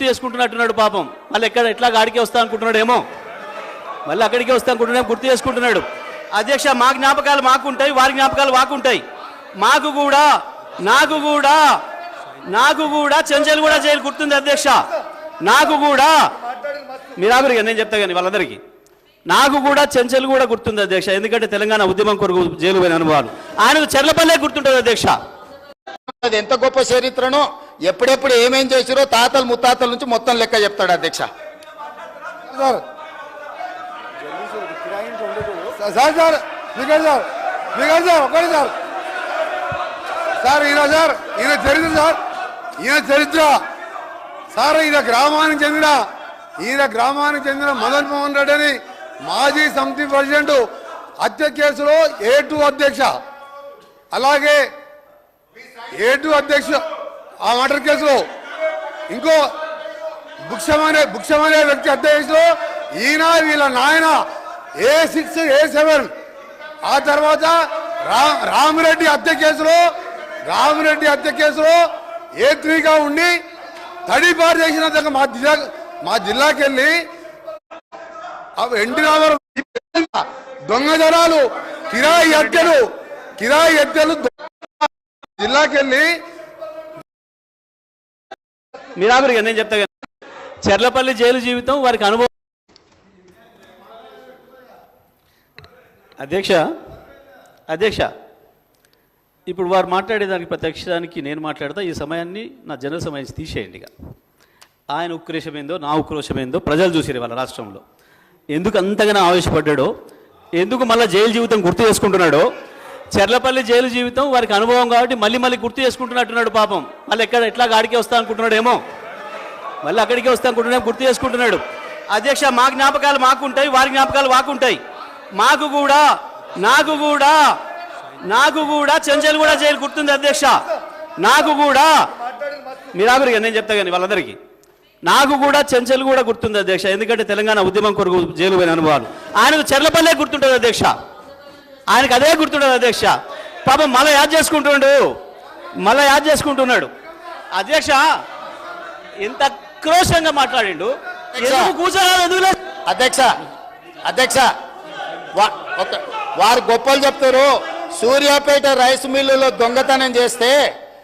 గుర్తు చేసుకుంటున్నట్టున్నాడు పాపం. మళ్ళీ ఎక్కడ ఎట్లా గాడికి వస్తా అనుకుంటున్నాడేమో. మళ్ళీ అక్కడికే వస్తా అనుకుంటున్నాడు గుర్తు చేసుకుంటున్నాడు. అధ్యక్ష మా జ్ఞాపకాలు మాకు ఉంటాయి వారి జ్ఞాపకాలు మాకుంటాయి. మాకు కూడా నాకు కూడా నాకు కూడా చెంచల్ కూడా జైలు గుర్తుంది అధ్యక్ష. నాకు కూడా. మీరు నేను చెప్తా కానీ వాళ్ళందరికీ. నాకు కూడా చెంచల్ కూడా గుర్తుంది అధ్యక్ష. ఎందుకంటే తెలంగాణ ఉద్యమం కొరకు జైలు పోయిన అనుభవాలు. ఆయనకు చెర్లపల్లె గుర్తుంటుంది అధ్యక్ష. అది ఎంత గొప్ప చరిత్రనో ఎప్పుడెప్పుడు ఏమేం చేసిరో తాతలు ముత్తాతల నుంచి మొత్తం లెక్క చెప్తాడు అధ్యక్ష. Sir. Sir sir speaker sir. Speaker sir ఒకటి సార్. సార్ ఈయన సార్ ఈయన చరిత్ర సార్. ఈయన చరిత్ర. సార్ ఈయన గ్రామానికి చెందిన ఈయన గ్రామానికి చెందిన మదన్ మోహన్ రెడ్డి అని మాజీ సమితి ప్రెసిడెంట్ హత్య కేసులో ఏ టూ అధ్యక్ష? అలాగే ఏ టూ అధ్యక్ష ఆ మర్డర్ కేసులో ఇంకో బుక్షం అనే బుక్షం అనే వ్యక్తి హత్య కేసులో ఈయన వీళ్ళ నాయన ఏ సిక్స్ ఏ సెవెన్ ఆ తర్వాత రామిరెడ్డి హత్య కేసులో రామిరెడ్డి హత్య కేసులో ఏ త్రీగా ఉండి తడిపారు చేసిన మా జిల్లా మా జిల్లాకి వెళ్ళి ఎన్టీ రామారావు దొంగజనాలు కిరాయి హత్యలు కిరాయి హత్యలు దొంగ జిల్లాకి నేను చెప్తా చెర్లపల్లి జైలు జీవితం వారికి అనుభవం. అధ్యక్ష అధ్యక్ష ఇప్పుడు వారు మాట్లాడేదానికి ప్రత్యక్షానికి నేను మాట్లాడతా. ఈ సమయాన్ని నా జనరల్ సమయాన్ని తీసేయండి ఇక. ఆయన ఉక్రోషమైందో నా ఉక్రోషమైందో ప్రజలు చూసారు వాళ్ళ రాష్ట్రంలో. ఎందుకు అంతగానో ఆవేశపడ్డాడో ఎందుకు మళ్ళీ జైలు జీవితం గుర్తు చేసుకుంటున్నాడో చెర్లపల్లి జైలు జీవితం వారికి అనుభవం కాబట్టి మళ్ళీ మళ్ళీ గుర్తు చేసుకుంటున్నట్టున్నాడు పాపం. మళ్ళీ ఎక్కడ ఎట్లా గాడికి వస్తా అనుకుంటున్నాడేమో. మళ్ళీ అక్కడికే వస్తా అనుకుంటున్నాడు గుర్తు చేసుకుంటున్నాడు. అధ్యక్ష మా జ్ఞాపకాలు మాకు ఉంటాయి వారి జ్ఞాపకాలు మాకు ఉంటాయి మాకు కూడా నాకు కూడా నాకు కూడా చెంచల్ కూడా జైలు గుర్తుంది అధ్యక్ష. నాకు కూడా. మీరు నేను చెప్తా కానీ వాళ్ళందరికీ. నాకు కూడా చెంచల్ కూడా గుర్తుంది అధ్యక్ష. ఎందుకంటే తెలంగాణ ఉద్యమం కొరకు జైలు పోయిన అనుభవాలు. ఆయనకు చెర్లపల్లె గుర్తుంటుంది అధ్యక్ష. ఆయనకు అదే గుర్తుంటుంది అధ్యక్ష. పాపం మళ్ళీ యాద్ చేసుకుంటుండు. మళ్ళీ యాద్ చేసుకుంటున్నాడు. అధ్యక్ష ఎంత క్రోషంగా మాట్లాడిండు. ఎందుకు కూర్చోరాదు ఎందుకు? అధ్యక్ష అధ్యక్ష. వారు గొప్పలు చెప్తారు. సూర్యాపేట రైస్ మిల్లులో దొంగతనం చేస్తే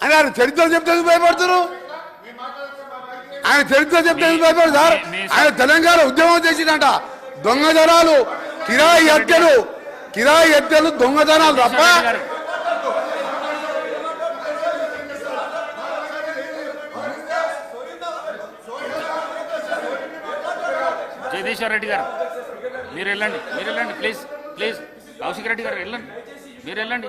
ఆయన చరిత్ర చెప్తే భయపడుతున్నారు? ఆయన చరిత్ర చెప్తే ఎందుకు భయపడరు సార్? ఆయన తెలంగాణ ఉద్యమం చేసిందంట. దొంగతనాలు కిరాయి హత్యలు కిరాయి హత్యలు దొంగతనాలు తప్ప జగదీశ్వర్ రెడ్డి గారు మీరు వెళ్ళండి మీరు వెళ్ళండి ప్లీజ్ ప్లీజ్ కౌశిక్ రెడ్డి గారు వెళ్ళండి మీరు వెళ్ళండి.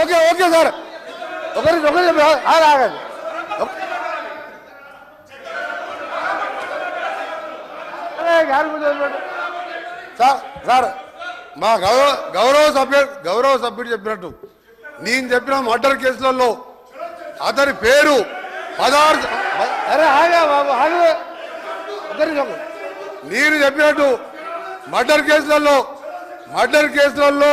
okay okay sir. ఒకరి ఒకరి ఆగండి. సార్ సార్ మా గౌరవ గౌరవ సభ్యుడు గౌరవ సభ్యుడు చెప్పినట్టు. నేను చెప్పిన మర్డర్ కేసులలో అతని పేరు పదహారు అరే ఆగా బాబు ఆగు. నేను చెప్పినట్టు మర్డర్ కేసులలో మర్డర్ కేసులలో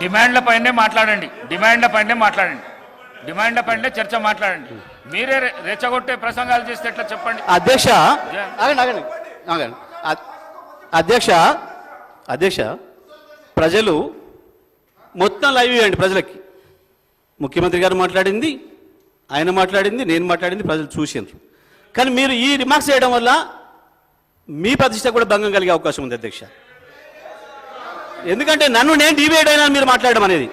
డిమాండ్ల పైనే మాట్లాడండి. డిమాండ్ల పైనే మాట్లాడండి. డిమాండ్ల పైనే చర్చ మాట్లాడండి. మీరే రెచ్చగొట్టే ప్రసంగాలు చేస్తే ఎట్లా చెప్పండి? అధ్యక్ష అధ్యక్ష అధ్యక్ష ప్రజలు మొత్తం లైవ్ ఇవ్వండి ప్రజలకి. ముఖ్యమంత్రి గారు మాట్లాడింది ఆయన మాట్లాడింది నేను మాట్లాడింది ప్రజలు చూసిండ్రు. కానీ మీరు ఈ రిమార్క్స్ చేయడం వల్ల మీ ప్రతిష్ట కూడా భంగం కలిగే అవకాశం ఉంది అధ్యక్ష. ఎందుకంటే నన్ను నేను డిబేట్ అయినా మీరు మాట్లాడడం అనేది.